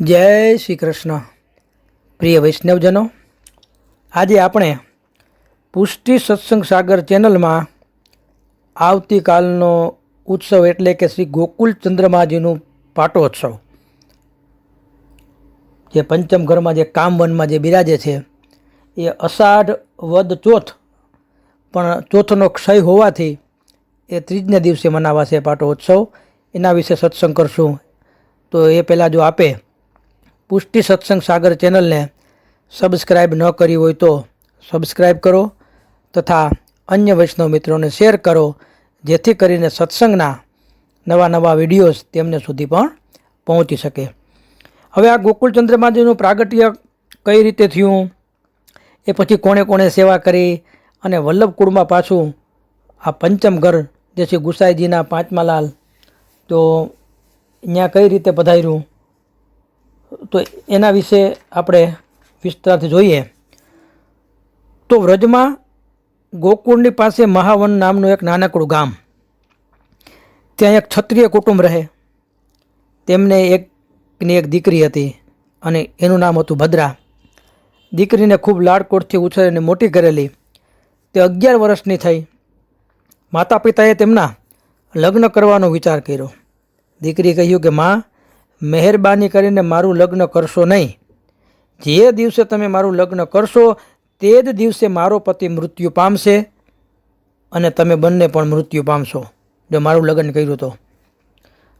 જય શ્રી કૃષ્ણ. પ્રિય વૈષ્ણવજનો, આજે આપણે પુષ્ટિ સત્સંગ સાગર ચેનલમાં આવતીકાલનો ઉત્સવ એટલે કે શ્રી ગોકુલ ચંદ્રમાજીનું પાટોત્સવ. જે પંચમ ઘરમાં જે કામવનમાં જે બિરાજે છે, એ અષાઢ વદ ચોથ, પણ ચોથનો ક્ષય હોવાથી એ ત્રીજને દિવસે મનાવાશે પાટોત્સવ. એના વિશે સત્સંગ કરશું. તો એ પહેલાં જો આપે પુષ્ટિ સત્સંગ સાગર ચેનલને સબસ્ક્રાઈબ ન કરી હોય તો સબસ્ક્રાઈબ કરો તથા અન્ય વૈષ્ણવ મિત્રોને શેર કરો, જેથી કરીને સત્સંગના નવા નવા વિડીયોઝ તેમને સુધી પણ પહોંચી શકે. હવે આ ગોકુળ ચંદ્રમાજીનું પ્રાગટ્ય કઈ રીતે થયું? એ પછી કોણે કોણે સેવા કરી? અને વલ્લભકુળમાં પાછું આ પંચમ ઘર જે છે ગુસાઈજીના પાંચમા લાલ તો અહીંયા કઈ રીતે પધાર્યું? તો એના વિશે આપણે વિસ્તારથી જોઈએ. તો વ્રજમાં ગોકુળની પાસે મહાવન નામનું એક નાનકડું ગામ. ત્યાં એક ક્ષત્રિય કુટુંબ રહે. તેમને એકની એક દીકરી હતી અને એનું નામ હતું ભદ્રા. દીકરીને ખૂબ લાડકોટથી ઉછેરીને મોટી કરેલી. તે અગિયાર વર્ષની થઈ. માતા પિતાએ તેમના લગ્ન કરવાનો વિચાર કર્યો. દીકરી કહ્યું કે, માં મહેરબાની કરીને મારું લગ્ન કરશો નહીં. જે દિવસે તમે મારું લગ્ન કરશો, તે જ દિવસે મારો પતિ મૃત્યુ પામશે અને તમે બંને પણ મૃત્યુ પામશો. જો મારું લગ્ન કર્યું તો.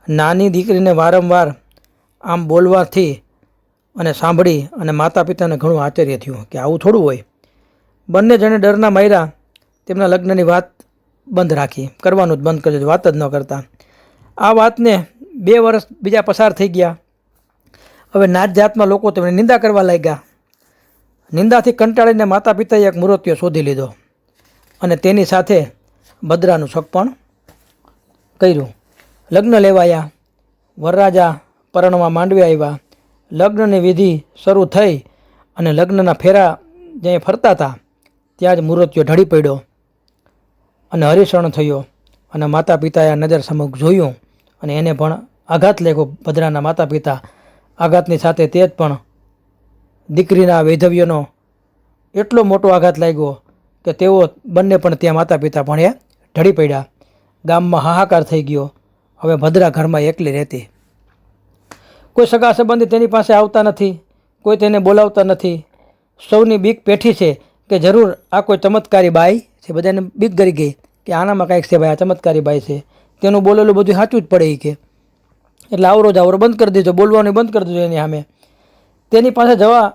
નાની દીકરીને વારંવાર આમ બોલવાથી અને સાંભળી અને માતા પિતાને ઘણું આશ્ચર્ય થયું કે આવું થોડું હોય. બંને જણે ડરના માર્યા. તેમના લગ્નની વાત બંધ રાખી. કરવાનું જ બંધ કરી વાત જ ન કરતા. આ વાતને બે વર્ષ બીજા પસાર થઈ ગયા. હવે નાત જાતમાં લોકો તેમને નિંદા કરવા લાગ્યા. નિંદાથી કંટાળીને માતા પિતાએ એક મૂર્તિઓ શોધી લીધો અને તેની સાથે ભદ્રાનું શક પણ કર્યું. લગ્ન લેવાયા. વરરાજા પરણવા માંડવી આવ્યા. લગ્નની વિધિ શરૂ થઈ અને લગ્નના ફેરા જ્યાં ફરતા હતા, ત્યાં જ મૂર્તિઓ ઢળી પડ્યો અને હરિશરણ થયો અને માતા પિતાએ નજર સમક્ષ જોયું. અને એને પણ આઘાત લાગ્યો ભદ્રાના માતા પિતા આઘાતની સાથે તે જ પણ દીકરીના વૈધવ્યનો એટલો મોટો આઘાત લાગ્યો કે તેઓ બંને પણ ત્યાં માતા પિતા પણ એ ઢળી પડ્યા. ગામમાં હાહાકાર થઈ ગયો. હવે ભદ્રા ઘરમાં એકલી રહેતી. કોઈ સગા સંબંધી તેની પાસે આવતા નથી, કોઈ તેને બોલાવતા નથી. સૌની બીક પેઠી છે કે જરૂર આ કોઈ ચમત્કારી બાઈ છે. બધાને બીક કરી ગઈ કે આનામાં કાંઈક છે ભાઈ, આ ચમત્કારી બાઈ છે. તેનું બોલેલું બધું સાચું જ પડે એ કે. એટલે આવરો જ આવરો બંધ કરી દેજો, બોલવાનું બંધ કરી દેજો એની સામે. તેની પાસે જવા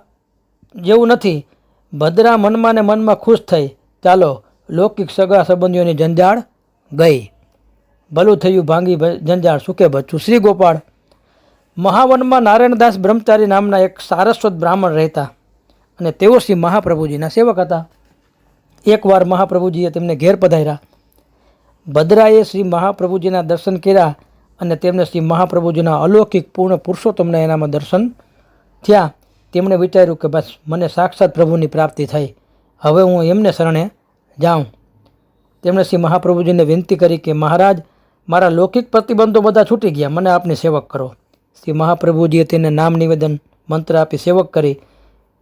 જેવું નથી. ભદ્રા મનમાં ને મનમાં ખુશ થઈ, ચાલો, લૌકિક સગા સંબંધીઓની જંજાળ ગઈ. ભલું થયું ભાંગી જંજાળ સુકે બચ્ચું? શ્રી ગોપાળ. મહાવનમાં નારાયણદાસ બ્રહ્મચારી નામના એક સારસ્વત બ્રાહ્મણ રહેતા અને તેઓ શ્રી મહાપ્રભુજીના સેવક હતા. એકવાર મહાપ્રભુજીએ તેમને ઘેર પધાર્યા. ભદ્રાએ શ્રી મહાપ્રભુજીના દર્શન કર્યા અને તેમને શ્રી મહાપ્રભુજીના અલૌકિક પૂર્ણ પુરુષોત્તમના એનામાં દર્શન થયા. તેમણે વિચાર્યું કે બસ, મને સાક્ષાત પ્રભુની પ્રાપ્તિ થઈ. હવે હું એમને શરણે જાઉં. તેમણે શ્રી મહાપ્રભુજીને વિનંતી કરી કે, મહારાજ, મારા લૌકિક પ્રતિબંધો બધા છૂટી ગયા. મને આપની સેવક કરો. શ્રી મહાપ્રભુજીએ તેને નામ નિવેદન મંત્ર આપી સેવક કરી.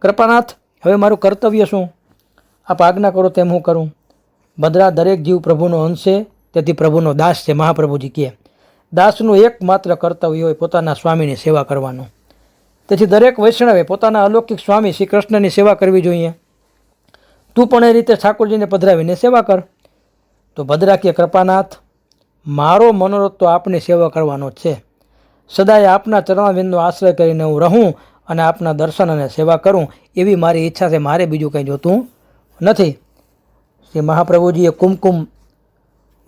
કૃપાનાથ, હવે મારું કર્તવ્ય શું? આપ આજ્ઞા કરો તેમ હું કરું. ભદ્રા દરેક જીવ પ્રભુનો અંશ તેથી પ્રભુનો દાસ છે, મહાપ્રભુજી કહે, દાસનું એકમાત્ર કર્તવ્ય હોય પોતાના સ્વામીની સેવા કરવાનું. તેથી દરેક વૈષ્ણવે પોતાના અલૌકિક સ્વામી શ્રી કૃષ્ણની સેવા કરવી જોઈએ. તું પણ એ રીતે ઠાકોરજીને પધરાવીને સેવા કર. તો ભદ્રાકીય કૃપાનાથ, મારો મનોરથ તો આપની સેવા કરવાનો જ છે. સદાય આપના ચરણાબિંદનો આશ્રય કરીને હું રહું અને આપના દર્શન અને સેવા કરું એવી મારી ઈચ્છા છે. મારે બીજું કંઈ જોતું નથી. શ્રી મહાપ્રભુજીએ કુમકુમ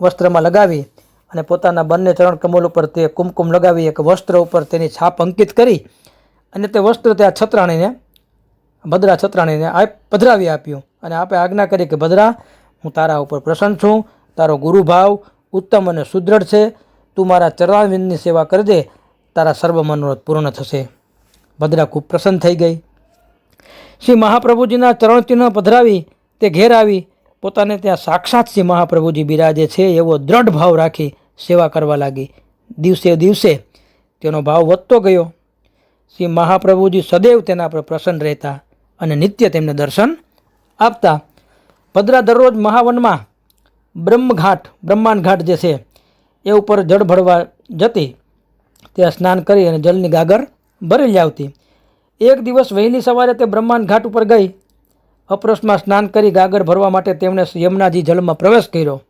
વસ્ત્રમાં લગાવી અને પોતાના બંને ચરણ કમલ ઉપર તે કુમકુમ લગાવી, એક વસ્ત્ર ઉપર તેની છાપ અંકિત કરી અને તે વસ્ત્ર ત્યાં છત્રાણીને, ભદ્રા છત્રાણીને આ પધરાવી આપ્યું. અને આપે આજ્ઞા કરી કે, ભદ્રા, હું તારા ઉપર પ્રસન્ન છું, તારો ગુરુભાવ ઉત્તમ અને સુદૃઢ છે, તું મારા ચરણાવિંદની સેવા કરી દે તારા સર્વ મનોરથ પૂર્ણ થશે. ભદ્રા ખૂબ પ્રસન્ન થઈ ગઈ. શ્રી મહાપ્રભુજીના ચરણ ચિહ્ન પધરાવી, તે ઘેર આવી પોતાને ત્યાં સાક્ષાત શ્રી મહાપ્રભુજી બિરાજે છે એવો દ્રઢ ભાવ રાખી સેવા કરવા લાગી. દિવસે દિવસે તેનો ભાવ વધતો ગયો. શ્રી મહાપ્રભુજી સદૈવ તેના પર પ્રસન્ન રહેતા અને નિત્ય તેમને દર્શન આપતા. ભદ્રા દરરોજ મહાવનમાં બ્રહ્મઘાટ બ્રહ્માંડ ઘાટ જે છે એ ઉપર જળ ભરવા જતી. ત્યાં સ્નાન કરી અને જળની ગાગર ભરી લાવતી એક દિવસ વહેલી સવારે તે બ્રહ્માંડ ઘાટ ઉપર ગઈ. અપરસમાં સ્નાન કરી ગાગર ભરવા માટે તેમણે યમુનાજી જળમાં પ્રવેશ કર્યો.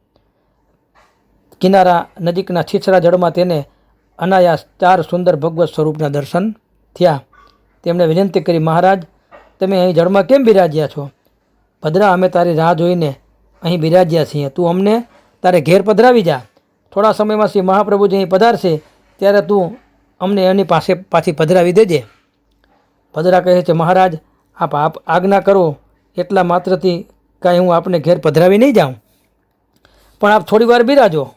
કિનારા નજીકના છીછરા જળમાં તેને અનાયાસ ચાર સુંદર ભગવત સ્વરૂપના દર્શન થયા. તેમણે વિનંતી કરી, મહારાજ, તમે અહીં જળમાં કેમ બિરાજ્યા છો? ભદ્રા, અમે તારી રાહ જોઈને અહીં બિરાજ્યા છીએ. તું અમને તારે ઘેર પધરાવી જા. થોડા સમયમાં શ્રી મહાપ્રભુજી અહીં પધારશે, ત્યારે તું અમને એની પાસે પાછી પધરાવી દેજે. ભદ્રા કહે છે, મહારાજ, આપ આપ આજ્ઞા કરો એટલા માત્રથી કાંઈ હું આપને ઘેર પધરાવી નહીં જાઉં. પણ આપ થોડી વાર બિરાજો.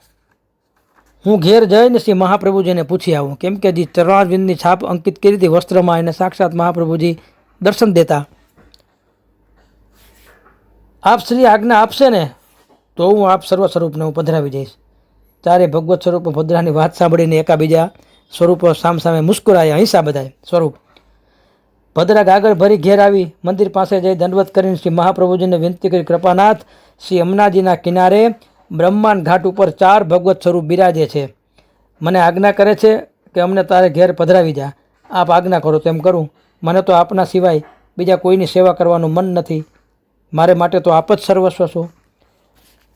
હું ઘેર જઈને શ્રી મહાપ્રભુજીને પૂછી આવું. કેમ કે જે ચરણારવિંદની છાપ અંકિત કરી હતી, વસ્ત્રમાં એને સાક્ષાત મહાપ્રભુજી દર્શન દેતા. આપ શ્રી આજ્ઞા આપશે ને, તો હું આપ સર્વ સ્વરૂપને હું પધરાવી જઈશ. ત્યારે ભગવત સ્વરૂપ ભદ્રાની વાત સાંભળીને એકાબીજા સ્વરૂપો સામસામે મુસ્કુરાયા અહિંસા બધાય સ્વરૂપ. ભદ્રા ગાગર ભરી ઘેર આવી મંદિર પાસે જઈ દંડવત કરીને શ્રી મહાપ્રભુજીને વિનંતી કરી, કૃપાનાથ, શ્રી અમનાજીના કિનારે બ્રહ્માંડ ઘાટ ઉપર ચાર ભગવત સ્વરૂપ બિરાજે છે. મને આજ્ઞા કરે છે કે અમને તારે ઘેર પધરાવી જા. આપ આજ્ઞા કરો તેમ કરું. મને તો આપના સિવાય બીજા કોઈની સેવા કરવાનું મન નથી. મારે માટે તો આપ જ સર્વસ્વ છો.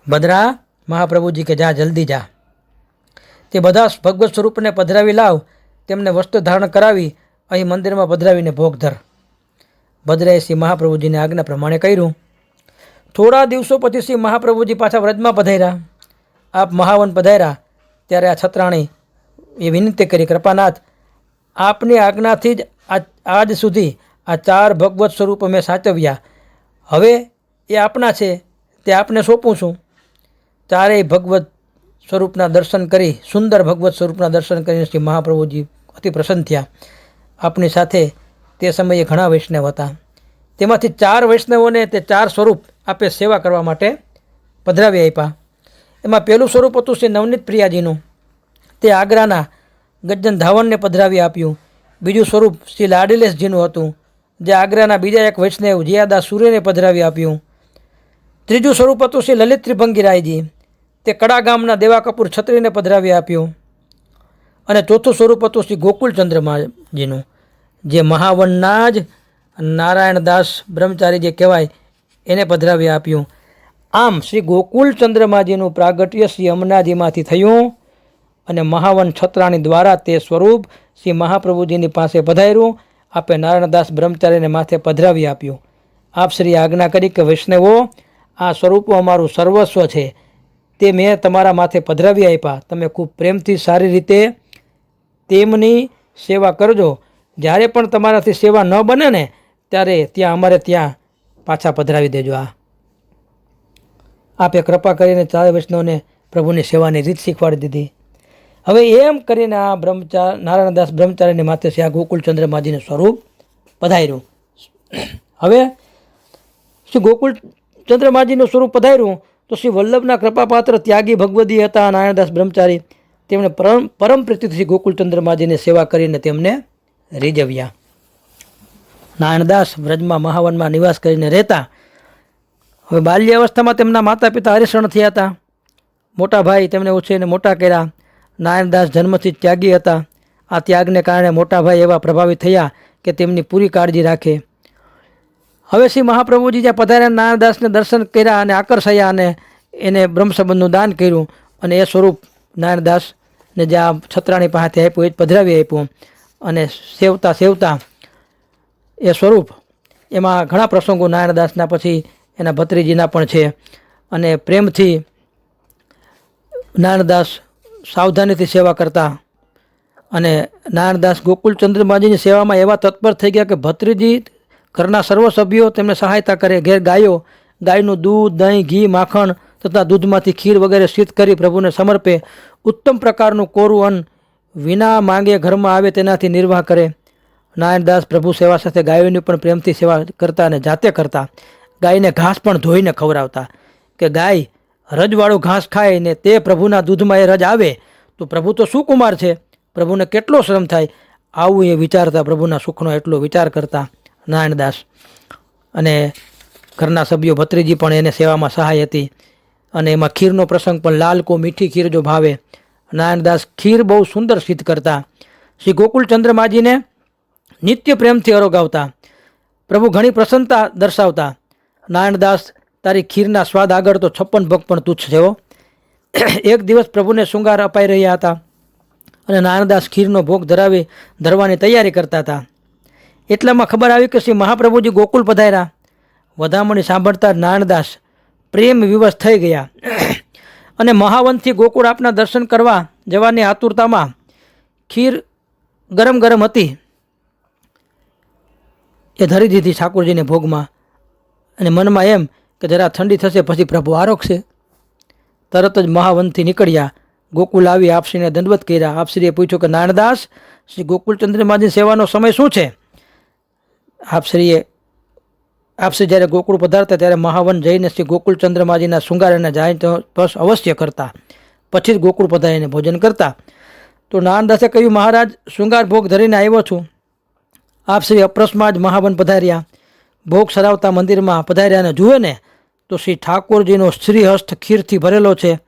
ભદ્રા, મહાપ્રભુજી કે જા, જલ્દી જા. તે બધા ભગવત સ્વરૂપને પધરાવી લાવ. તેમને વસ્ત્ર ધારણ કરાવી અહીં મંદિરમાં પધરાવીને ભોગ ધર. ભદ્રાએ શ્રી મહાપ્રભુજીની આજ્ઞા પ્રમાણે કર્યું. થોડા દિવસો પછી શ્રી મહાપ્રભુજી પાછા વ્રજમાં પધાર્યા. આપ મહાવન પધાર્યા. ત્યારે આ છત્રાણી એ વિનંતી કરી, કૃપાનાથ, આપની આજ્ઞાથી જ આજ સુધી આ ચાર ભગવત સ્વરૂપ મેં સાચવ્યા. હવે એ આપના છે. તે આપને સોંપું છું. ચારેય ભગવત સ્વરૂપના દર્શન કરી, સુંદર ભગવત સ્વરૂપના દર્શન કરીને શ્રી મહાપ્રભુજી અતિ પ્રસન્ન થયા. આપની સાથે તે સમયે ઘણા વૈષ્ણવ હતા. તેમાંથી ચાર વૈષ્ણવોને તે ચાર સ્વરૂપ આપે સેવા કરવા માટે પધરાવી આપ્યા. એમાં પહેલું સ્વરૂપ હતું શ્રી નવનીત પ્રિયાજીનું. તે આગ્રાના ગજ્જન ધાવણને પધરાવી આપ્યું. બીજું સ્વરૂપ શ્રી લાડીલેસજીનું હતું, જે આગ્રાના બીજા એક વૈષ્ણવ જિયાદા સૂર્યને પધરાવી આપ્યું. ત્રીજું સ્વરૂપ હતું શ્રી લલિત ત્રિભંગીરાયજી તે કડા ગામના દેવા કપૂર છત્રીને પધરાવી આપ્યું. અને ચોથું સ્વરૂપ હતું શ્રી ગોકુલચંદ્રમાજીનું જે મહાવનના જ નારાયણદાસ બ્રહ્મચારી જે કહેવાય, એને પધરાવી આપ્યું. આમ શ્રી ગોકુલચંદ્રમાજીનું પ્રાગટ્ય શ્રી અમનાજીમાંથી થયું અને મહાવન છત્રાણી દ્વારા તે સ્વરૂપ શ્રી મહાપ્રભુજીની પાસે પધાર્યું, આપે નારાયણદાસ બ્રહ્મચારીને માથે પધરાવી આપ્યું. આપ શ્રી આજ્ઞા કરી કે, વૈષ્ણવો, આ સ્વરૂપો અમારું સર્વસ્વ છે. તે મેં તમારા માથે પધરાવી આપ્યા. તમે ખૂબ પ્રેમથી સારી રીતે તેમની સેવા કરજો. જ્યારે પણ તમારાથી સેવા ન બને ને, ત્યારે ત્યાં અમારે ત્યાં પાછા પધરાવી દેજો આ. આપે કૃપા કરીને ચારે વૈષ્ણવને પ્રભુની સેવાની રીત શીખવાડી દીધી. હવે એમ કરીને આ બ્રહ્મચાર નારાયણદાસ બ્રહ્મચારીની માથે છે આ ગોકુલચંદ્ર માજીનું સ્વરૂપ પધાર્યું. હવે શ્રી ગોકુલચંદ્ર માજીનું સ્વરૂપ પધાર્યું, તો શ્રી વલ્લભના કૃપાપાત્ર ત્યાગી ભગવદી હતા નારાયણદાસ બ્રહ્મચારી. તેમણે પરમ પરમ પ્રીતિથી ગોકુલચંદ્ર માજીની સેવા કરીને તેમને રીઝવ્યા. નારાયણદાસ વ્રજમાં મહાવનમાં નિવાસ કરીને રહેતા, હવે બાલ્યાવસ્થામાં તેમના માતા પિતા હરિશરણ થયા હતા. મોટા ભાઈ તેમને ઉછેરીને મોટા કર્યા. નારાયણદાસ જન્મથી ત્યાગી હતા. આ ત્યાગને કારણે મોટા ભાઈ એવા પ્રભાવિત થયા કે તેમની પૂરી કાળજી રાખે. હવે શ્રી મહાપ્રભુજી જ્યાં પધાર્યા, નારાયણદાસને દર્શન કર્યા અને આકર્ષાયા અને એને બ્રહ્મસંબંધનું દાન કર્યું અને એ સ્વરૂપ નારાયણદાસને જ્યાં છત્રાણી પાસેથી આપ્યું, એ જ પધરાવી આપ્યું. અને સેવતા સેવતા એ સ્વરૂપ, એમાં ઘણા પ્રસંગો નારાયણદાસના પછી એના ભત્રીજીના પણ છે. અને પ્રેમથી નારાયણદાસ સાવધાનીથી સેવા કરતા. અને નારાયણદાસ ગોકુલચંદ્રમાજીની સેવામાં એવા તત્પર થઈ ગયા કે ભત્રીજી ઘરના સર્વ સભ્યો તેમને સહાયતા કરે, ઘેર ગાયો, ગાયનું દૂધ, દહીં, ઘી, માખણ તથા દૂધમાંથી ખીર વગેરે સિદ્ધ કરી પ્રભુને સમર્પે ઉત્તમ પ્રકારનું કોરું અન્ન વિના માંગે ઘરમાં આવે તેનાથી નિર્વાહ કરે. નારાયણદાસ પ્રભુ સેવા સાથે ગાયોની પણ પ્રેમથી સેવા કરતા અને જાતે કરતા. ગાયને ઘાસ પણ ધોઈને ખવડાવતા કે ગાય, રજવાળું ઘાસ ખાય ને તે પ્રભુના દૂધમાં એ રજ આવે, તો પ્રભુ તો સુકુમાર છે. પ્રભુને કેટલો શ્રમ થાય? આવું એ વિચારતા પ્રભુના સુખનો એટલો વિચાર કરતા નારાયણદાસ અને ઘરના સભ્યો ભત્રીજી પણ એને સેવામાં સહાય હતી. અને એમાં ખીરનો પ્રસંગ પણ લાલ કો મીઠી ખીર જો ભાવે. નારાયણદાસ ખીર બહુ સુંદર સિદ્ધ કરતા. શ્રી ગોકુલચંદ્રમાજીને નિત્ય પ્રેમથી અરોગાવતા. પ્રભુ ઘણી પ્રસન્નતા દર્શાવતા. નારાયણદાસ, તારી ખીરના સ્વાદ આગળ તો છપ્પન ભોગ પણ તુચ્છ થયો એક દિવસ પ્રભુને શૃંગાર અપાઈ રહ્યા હતા. અને નારાયણદાસ ખીરનો ભોગ ધરાવી ધરવાની તૈયારી કરતા હતા. એટલામાં ખબર આવી કે શ્રી મહાપ્રભુજી ગોકુલ પધાર્યા. વધામણી સાંભળતા નારાયણદાસ પ્રેમ વિવશ થઈ ગયા. અને મહાવનથી ગોકુળ આપના દર્શન કરવા જવાની આતુરતામાં ખીર ગરમ ગરમ હતી. એ ધરી દીધી ઠાકોરજીને ભોગમાં. અને મનમાં એમ કે જરા ઠંડી થશે પછી પ્રભુ આરોગશે. તરત જ મહાવનથી નીકળ્યા. ગોકુલ આવી આપશ્રીને દંડવત કર્યા. આપશ્રીએ પૂછ્યું કે નારાયણદાસ શ્રી ગોકુલચંદ્રમાજી સેવાનો સમય શું છે? આપશ્રીએ આપશ્રી જ્યારે ગોકુળ પધારતા ત્યારે મહાવન જઈને શ્રી ગોકુલચંદ્રમાજીના શૃંગાર જાય તો સ્પર્શ અવશ્ય કરતા. પછી જ ગોકુળ પધારીને ભોજન કરતા. તો નાનદાસે કહ્યું, મહારાજ, શૃંગાર ભોગ ધરીને આવ્યો છું. આપ શ્રી અપ્રસમાં જ મહાવન પધાર્યા. ભોગ સરાવતા મંદિરમાં પધાર્યા અને જુએ ને, તો શ્રી ઠાકોરજીનો શ્રીહસ્ત ખીરથી ભરેલો છે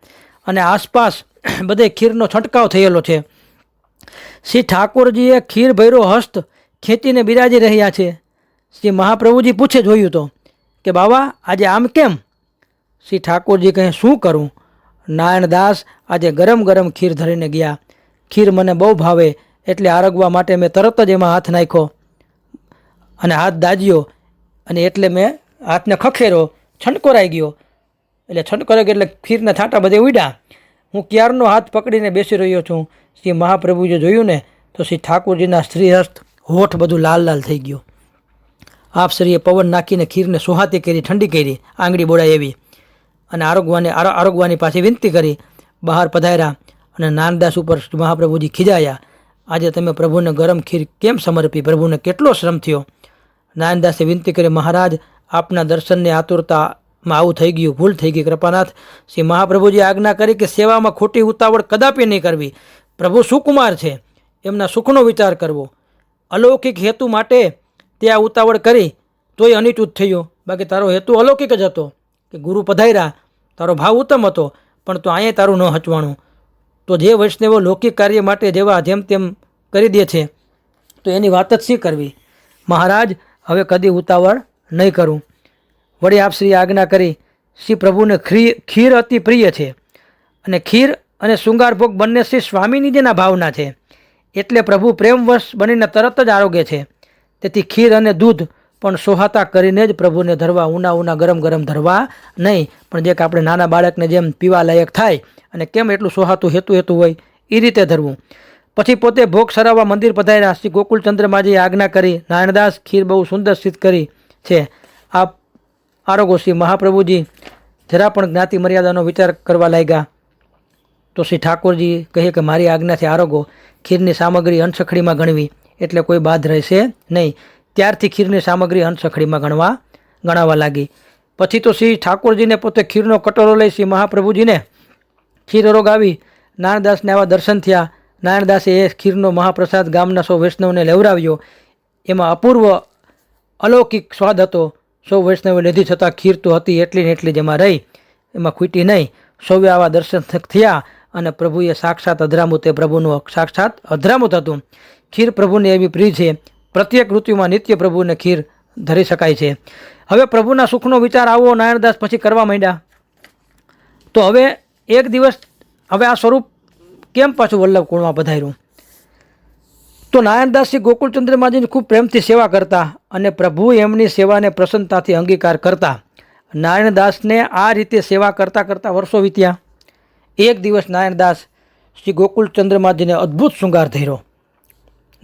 અને આસપાસ બધે ખીરનો છંટકાવ થયેલો છે. શ્રી ઠાકોરજીએ ખીર ભૈરો હસ્ત ખેંચીને બિરાજી રહ્યા છે. શ્રી મહાપ્રભુજી પૂછે જોયું તો કે બાબા આજે આમ કેમ? શ્રી ઠાકોરજી કહે, શું કરું? નારાયણદાસ આજે ગરમ ગરમ ખીર ધરીને ગયા. ખીર મને બહુ ભાવે, એટલે આરગવા માટે મેં તરત જ એમાં હાથ નાખ્યો. અને હાથ દાજ્યો, અને એટલે મેં હાથને ખખેરો, છંટકોરાઈ ગયો. એટલે છંટકોરાઈ ગયો એટલે ખીરના છાંટા બધે ઉડ્યા. હું ક્યારનો હાથ પકડીને બેસી રહ્યો છું? શ્રી મહાપ્રભુએ જોયું ને, તો શ્રી ઠાકોરજીના શ્રીહસ્ત હોઠ બધું લાલ લાલ થઈ ગયું. આપ શ્રીએ પવન નાખીને ખીરને સુહાતી કરી, ઠંડી કરી, આંગળી બોળાઈ એવી અને આરોગવાની આરોગવાની પાસે વિનંતી કરી, બહાર પધાર્યા અને નાનદાસ ઉપર મહાપ્રભુજી ખીજાયા. આજે તમે પ્રભુને ગરમ ખીર કેમ સમર્પી? પ્રભુને કેટલો શ્રમ થયો? નાનદાસે વિનંતી કરી, મહારાજ, આપના દર્શનની આતુરતામાં આવું થઈ ગયું, ભૂલ થઈ ગઈ. કૃપાનાથ, શ્રી મહાપ્રભુજી આજ્ઞા કરી કે સેવામાં ખોટી ઉતાવળ કદાપી નહીં કરવી. પ્રભુ સુકુમાર છે. એમના સુખનો વિચાર કરવો. અલૌકિક હેતુ માટે તે આ ઉતાવળ કરી, તોય અનિચૂત થયો. બાકી તારો હેતુ અલૌકિક જ હતો કે ગુરુ પધાર્યા, તારો ભાવ ઉત્તમ હતો, પણ તો અહીંયા તારું ન હચવાણું. તો જે વૈષ્ણવો લૌકિક કાર્ય માટે જેવા જેમ તેમ કરી દે છે, તો એની વાત જ શી કરવી? મહારાજ, હવે કદી ઉતાવળ નહીં કરું. વળી આપ શ્રી આજ્ઞા કરી, શ્રી પ્રભુને ખી ખીર અતિ પ્રિય છે. અને ખીર અને શૃંગાર ભોગ બંને શ્રી સ્વામીની જેના ભાવના છે. એટલે પ્રભુ પ્રેમવશ બનીને તરત જ આરોગ્ય છે. તેથી ખીર અને દૂધ પણ સોહાતા કરીને જ પ્રભુને ધરવા, ઉના ઉના ગરમ ગરમ ધરવા નહીં. પણ જે કે આપણે નાના બાળકને જેમ પીવા લાયક થાય અને કેમ એટલું સોહાતું હેતુ હેતુ હોય એ રીતે ધરવું. પછી પોતે ભોગ સરાવવા મંદિર પધાર્યા. શ્રી ગોકુલચંદ્રમાજીએ આજ્ઞા કરી, નારાયણદાસ, ખીર બહુ સુંદર સ્થિત કરી છે. આ આરોગો શ્રી મહાપ્રભુજી, જરા પણ જ્ઞાતિ મર્યાદાનો વિચાર કરવા લાગ્યા. તો શ્રી ઠાકોરજી કહે કે, મારી આજ્ઞાથી આરોગો, ખીરની સામગ્રી અંશખડીમાં ગણવી. એટલે કોઈ બાદ રહેશે નહીં. ત્યારથી ખીરની સામગ્રી હંસખડીમાં ગણવા, ગણાવા લાગી. પછી તો શ્રી ઠાકોરજીને પોતે ખીરનો કટોરો લઈ શ્રી મહાપ્રભુજીને ખીર રોગ આવી નારાયણદાસને આવા દર્શન થયા. નારાયણદાસે એ ખીરનો મહાપ્રસાદ ગામના સૌ વૈષ્ણવને લેવડાવ્યો. એમાં અપૂર્વ અલૌકિક સ્વાદ હતો. સૌ વૈષ્ણવે લીધી છતાં ખીર તો હતી એટલી ને એટલી જ એમાં રહી. એમાં ખૂટી નહીં. સૌએ આવા દર્શન થયા અને પ્રભુએ સાક્ષાત અધરામુત એ પ્રભુનું સાક્ષાત અધરામુત હતું ખીર પ્રભુને એવી પ્રિય છે. પ્રત્યેક ઋતુમાં નિત્ય પ્રભુને ખીર ધરી શકાય છે. હવે પ્રભુના સુખનો વિચાર આવો, નારાયણદાસ પછી કરવા માંડ્યા. તો હવે એક દિવસ હવે આ સ્વરૂપ કેમ પાછું વલ્લભ કુળમાં પધાર્યું? તો નારાયણદાસજી ગોકુળચંદ્રમાજીની ખૂબ પ્રેમથી સેવા કરતા અને પ્રભુ એમની સેવાને પ્રસન્નતાથી અંગીકાર કરતા. નારાયણદાસને આ રીતે સેવા કરતાં કરતાં વર્ષો વીત્યા. એક દિવસ નારાયણદાસ શ્રી ગોકુળચંદ્રમાજીને અદ્ભુત શૃંગાર ધર્યો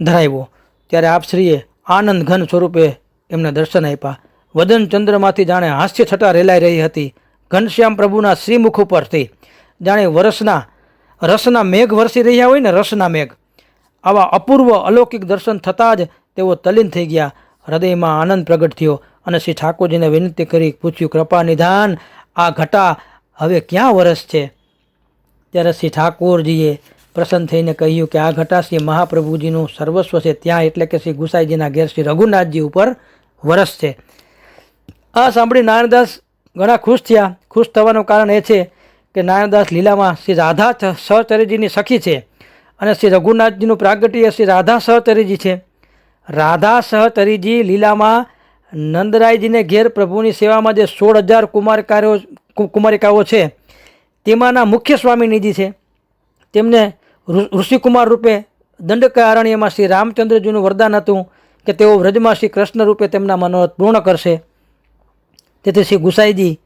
ધરાવ્યો. ત્યારે આપશ્રીએ આનંદ ઘન સ્વરૂપે એમને દર્શન આપ્યા. વદન ચંદ્રમાંથી જાણે હાસ્ય છટા રેલાઈ રહી હતી. ઘનશ્યામ પ્રભુના શ્રીમુખ ઉપરથી. જાણે વરસના, રસના મેઘ વરસી રહ્યા હોય ને રસના મેઘ. આવા અપૂર્વ અલૌકિક દર્શન થતાં જ તેઓ તલીન થઈ ગયા. હૃદયમાં આનંદ પ્રગટ થયો અને શ્રી ઠાકોરજીને વિનંતી કરી, પૂછ્યું, કૃપા નિધાન, આ ઘટા હવે ક્યાં વરસ છે ત્યારે શ્રી ઠાકોરજીએ પ્રસન્ન થઈને કહ્યું કે આ ઘટા શ્રી મહાપ્રભુજીનું સર્વસ્વ છે. ત્યાં એટલે કે શ્રી ગુસાઈજીના ઘેર શ્રી રઘુનાથજી ઉપર વરસ છે. આ સાંભળી નારાયણદાસ ઘણા ખુશ થયા. ખુશ થવાનું કારણ એ છે કે નારાયણદાસ લીલામાં શ્રી રાધા સહચરીજીની સખી છે અને શ્રી રઘુનાથજીનું પ્રાગટ્ય શ્રી રાધા સહચરીજી છે. રાધા સહચરીજી લીલામાં નંદરાયજીને ઘેર પ્રભુની સેવામાં જે સોળ હજાર કુમારકારો, કુમારિકાઓ છે, તેમાંના મુખ્ય સ્વામીનીજી છે. તેમને ઋષિકુમાર રૂપે દંડકારણ્યમાં શ્રી રામચંદ્રજીનું વરદાન હતું કે તેઓ વ્રજમાં શ્રી કૃષ્ણ રૂપે તેમના મનોરથ પૂર્ણ કરશે. તેથી શ્રી ગુસાઈજી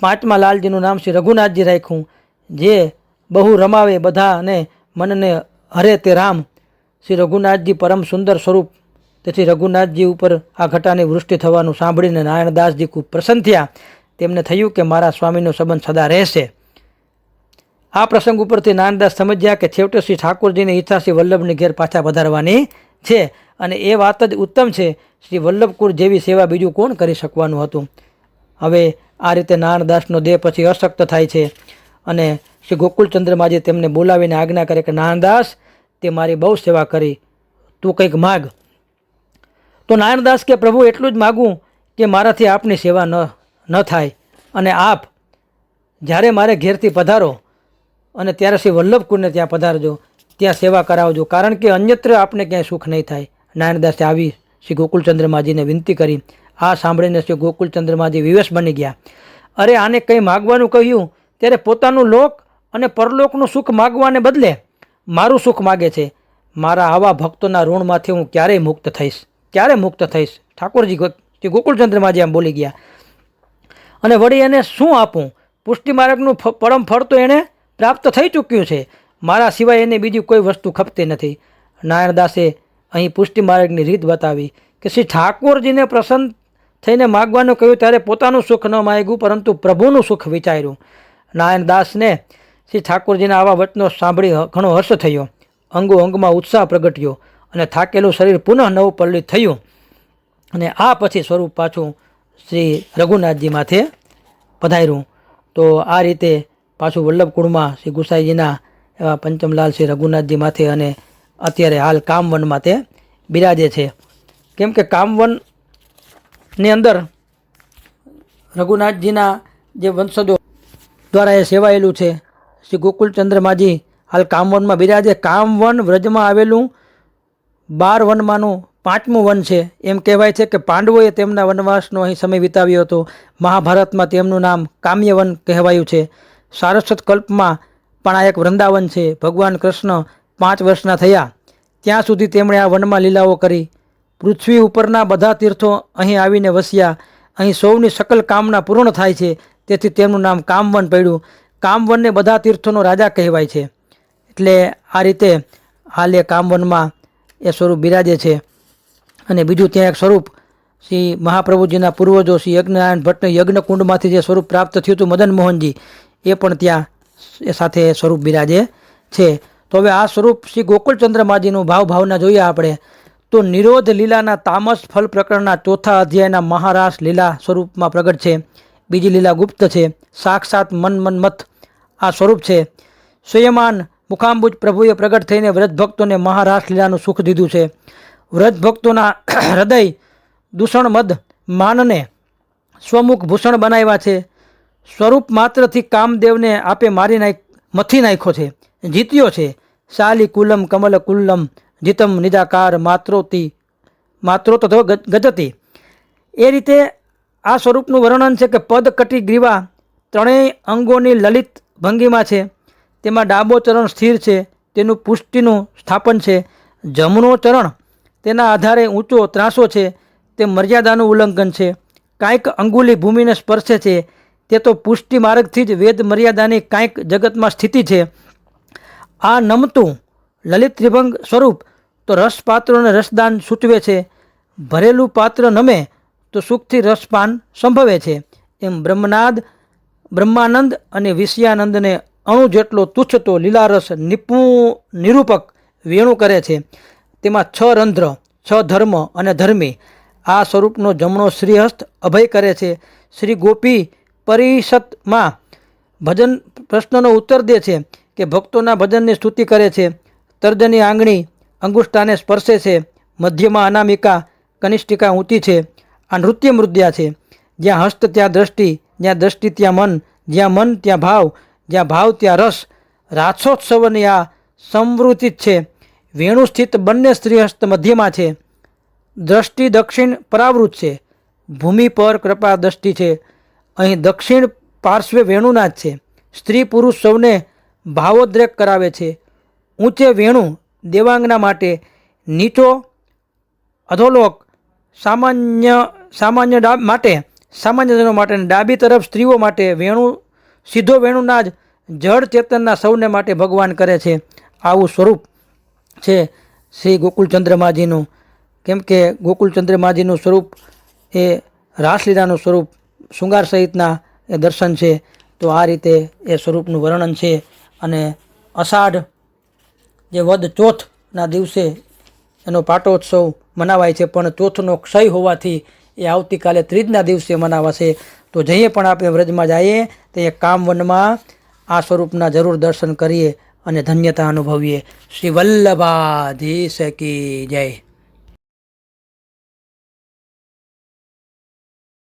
પાંચમા લાલજીનું નામ શ્રી રઘુનાથજી રાખ્યું, જે બહુ રમાવે બધા અને મનને હરે તે રામ. શ્રી રઘુનાથજી પરમ સુંદર સ્વરૂપ. તેથી રઘુનાથજી ઉપર આ ઘટાની વૃષ્ટિ થવાનું સાંભળીને નારાયણદાસજી ખૂબ પ્રસન્ન થયા. તેમને થયું કે મારા સ્વામીનો સંબંધ સદા રહેશે. આ પ્રસંગ ઉપરથી નાનદાસ સમજ્યા કે છેવટે શ્રી ઠાકોરજીની ઈચ્છા શ્રી વલ્લભની ઘેર પાછા પધારવાની છે અને એ વાત જ ઉત્તમ છે, શ્રી વલ્લભકુળ જેવી સેવા બીજું કોણ કરી શકવાનું હતું? હવે આ રીતે નાનદાસનો દેહ પછી અશક્ત થાય છે અને શ્રી ગોકુલચંદ્રમાજી તેમને બોલાવીને આજ્ઞા કરે કે, નાનદાસ, તે મારી બહુ સેવા કરી. તું કંઈક માગ. તો નારાયણદાસ કે, પ્રભુ, એટલું જ માગું કે મારાથી આપની સેવા ન ન થાય અને આપ જ્યારે મારે ઘેરથી પધારો અને ત્યારે શ્રી વલ્લભકુંડને ત્યાં પધારજો. ત્યાં સેવા કરાવજો. કારણ કે અન્યત્ર આપને ક્યાંય સુખ નહીં થાય. નારાયણદાસે આવી શ્રી ગોકુલચંદ્રમાજીને વિનંતી કરી. આ સાંભળીને શ્રી ગોકુલચંદ્રમાજી વિવેશ બની ગયા. અરે આને કંઈ માગવાનું કહ્યું? ત્યારે પોતાનું લોક અને પરલોકનું સુખ માગવાને બદલે મારું સુખ માગે છે. મારા આવા ભક્તોના ઋણમાંથી હું ક્યારેય મુક્ત થઈશ. ક્યારે મુક્ત થઈશ? ઠાકોરજી શ્રી ગોકુલચંદ્રમાજી આમ બોલી ગયા. અને વળી એને શું આપું? પુષ્ટિ માર્ગનું પરમ ફળ તો એણે પ્રાપ્ત થઈ ચૂક્યું છે. મારા સિવાય એને બીજી કોઈ વસ્તુ ખપતી નથી. નારાયણદાસે અહીં પુષ્ટિ માર્ગની રીત બતાવી કે શ્રી ઠાકોરજીને પ્રસન્ન થઈને માગવાનું કહ્યું ત્યારે પોતાનું સુખ ન માગ્યું, પરંતુ પ્રભુનું સુખ વિચાર્યું. નારાયણદાસને શ્રી ઠાકોરજીના આવા વચનો સાંભળી ઘણો હર્ષ થયો. અંગો અંગમાં ઉત્સાહ પ્રગટ્યો અને થાકેલું શરીર પુનઃ નવું પલ્લિત થયું અને આ પછી સ્વરૂપ પાછું શ્રી રઘુનાથજી માથે પધાર્યું. તો આ રીતે પાછું વલ્લભકુળમાં શ્રી ગુસાઈજીના એવા પંચમલાલ શ્રી રઘુનાથજી માથે અને અત્યારે હાલ કામવનમાં તે બિરાજે છે. કેમ કે કામવનની અંદર રઘુનાથજીના જે વંશજો દ્વારા એ સેવાયેલું છે, શ્રી ગોકુલચંદ્રમાજી હાલ કામવનમાં બિરાજે. કામવન વ્રજમાં આવેલું બાર વનમાંનું પાંચમું વન છે. એમ કહેવાય છે કે પાંડવોએ તેમના વનવાસનો અહીં સમય વિતાવ્યો હતો. મહાભારતમાં તેમનું નામ કામ્યવન કહેવાયું છે. સારસ્વત કલ્પમાં પણ આ એક વૃંદાવન છે. ભગવાન કૃષ્ણ પાંચ વર્ષના થયા. ત્યાં સુધી તેમણે આ વનમાં લીલાઓ કરી. પૃથ્વી ઉપરના બધા તીર્થો અહીં આવીને વસ્યા. અહીં સૌની સકલ કામના પૂર્ણ થાય છે. તેથી તેમનું નામ કામવન પડ્યું. કામવનને બધા તીર્થોનો રાજા કહેવાય છે. એટલે આ રીતે હાલે કામવનમાં એ સ્વરૂપ બિરાજે છે. અને બીજું ત્યાં એક સ્વરૂપ. શ્રી મહાપ્રભુજીના પૂર્વજો શ્રી યજ્ઞનારાયણ ભટ્ટને યજ્ઞકુંડમાંથી જે સ્વરૂપ પ્રાપ્ત થયું હતું મદન મોહનજી એ પણ ત્યાં એ સાથે સ્વરૂપ બિરાજે છે. તો હવે આ સ્વરૂપ શ્રી ગોકુલચંદ્રમાજીનું ભાવ ભાવના જોઈએ આપણે. તો નિરોધ લીલાના તામસ ફલ પ્રકરણના ચોથા અધ્યાયના મહારાસ લીલા સ્વરૂપમાં પ્રગટ છે. બીજી લીલા ગુપ્ત છે. સાક્ષાત મન મન આ સ્વરૂપ છે. સ્વયમાન મુખાંબુજ પ્રભુએ પ્રગટ થઈને વ્રજ ભક્તોને મહારાસ લીલાનું સુખ દીધું છે. વ્રજ ભક્તોના હૃદય દૂષણ મદ માનને સ્વમુખ ભૂષણ બનાવ્યા છે. સ્વરૂપ માત્રથી કામદેવને આપે મારી નાખ, મથી નાખ્યો છે. જીત્યો છે. શાલી કુલમ કમલ કુલ્લમ જીતમ નિદાકાર માત્રોતી માત્રોત ગજતી. એ રીતે આ સ્વરૂપનું વર્ણન છે કે પદ કટી ગ્રીવા ત્રણેય અંગોની લલિત ભંગીમાં છે. તેમાં ડાબો ચરણ સ્થિર છે. તેનું પુષ્ટિનું સ્થાપન છે. જમણો ચરણ તેના આધારે ઊંચો ત્રાસો છે. તે મર્યાદાનું ઉલ્લંઘન છે. કાંઈક અંગુલી ભૂમિને સ્પર્શે છે. તે તો પુષ્ટિ માર્ગથી જ વેદ મર્યાદાની કાંઈક જગતમાં સ્થિતિ છે. આ નમતું લલિત ત્રિભંગ સ્વરૂપ તો રસપાત્રોને રસદાન સૂચવે છે. ભરેલું પાત્ર નમે તો સુખથી રસપાન સંભવે છે. એમ બ્રહ્મનાદ, બ્રહ્માનંદ અને વિષયાનંદને અણુ જેટલો તુચ્છ તો લીલારસ નિપુણ નિરૂપક વેણું કરે છે. તેમાં છ રંધ્ર, છ ધર્મ અને ધર્મી આ સ્વરૂપનો જમણો શ્રીહસ્ત અભય કરે છે. શ્રી ગોપી પરિષદમાં ભજન પ્રશ્નનો ઉત્તર દે છે કે ભક્તોના ભજનની સ્તુતિ કરે છે, તર્જની આંગણી અંગુષ્ઠાને સ્પર્શે છે, મધ્યમાં અનામિકા, કનિષ્ઠિકા ઊંચી છે, આ નૃત્ય મૃદ્યા છે. જ્યાં હસ્ત, ત્યાં દ્રષ્ટિ, જ્યાં દ્રષ્ટિ, ત્યાં મન, જ્યાં મન, ત્યાં ભાવ, જ્યાં ભાવ, ત્યાં રસ. રાસોત્સવની આ સંવૃત્તિ છે. વેણુ સ્થિત બંને શ્રીહસ્ત મધ્યમાં છે. દ્રષ્ટિ દક્ષિણ પરાવૃત છે. ભૂમિ પર કૃપા દ્રષ્ટિ છે. અહીં દક્ષિણ પાર્શ્વે વેણુનાથ છે. સ્ત્રી પુરુષ સૌને ભાવોદ્રેક કરાવે છે. ઊંચે વેણુ દેવાંગના માટે નીચો અધોલોક સામાન્ય સામાન્ય માટે સામાન્યજનો માટે ડાબી તરફ સ્ત્રીઓ માટે વેણુ, સીધો વેણુના જ જળ ચેતનના સૌને માટે ભગવાન કરે છે. આવું સ્વરૂપ છે શ્રી ગોકુલચંદ્રમાજીનું. કેમ કે ગોકુલચંદ્રમાજીનું સ્વરૂપ એ રાસલીલાનું સ્વરૂપ શૃંગાર સહિતના એ દર્શન છે, તો આ રીતે એ સ્વરૂપનું વર્ણન છે અને અષાઢ જે વદ ચોથના દિવસે એનો પાટોત્સવ મનાવાય છે, પણ ચોથનો ક્ષય હોવાથી એ આવતીકાલે ત્રીજના દિવસે મનાવાશે. તો જઈએ પણ આપણે વ્રજમાં જઈએ, તો એ કામવનમાં આ સ્વરૂપના જરૂર દર્શન કરીએ અને ધન્યતા અનુભવીએ. શ્રી વલ્લભાધીશ કી જય.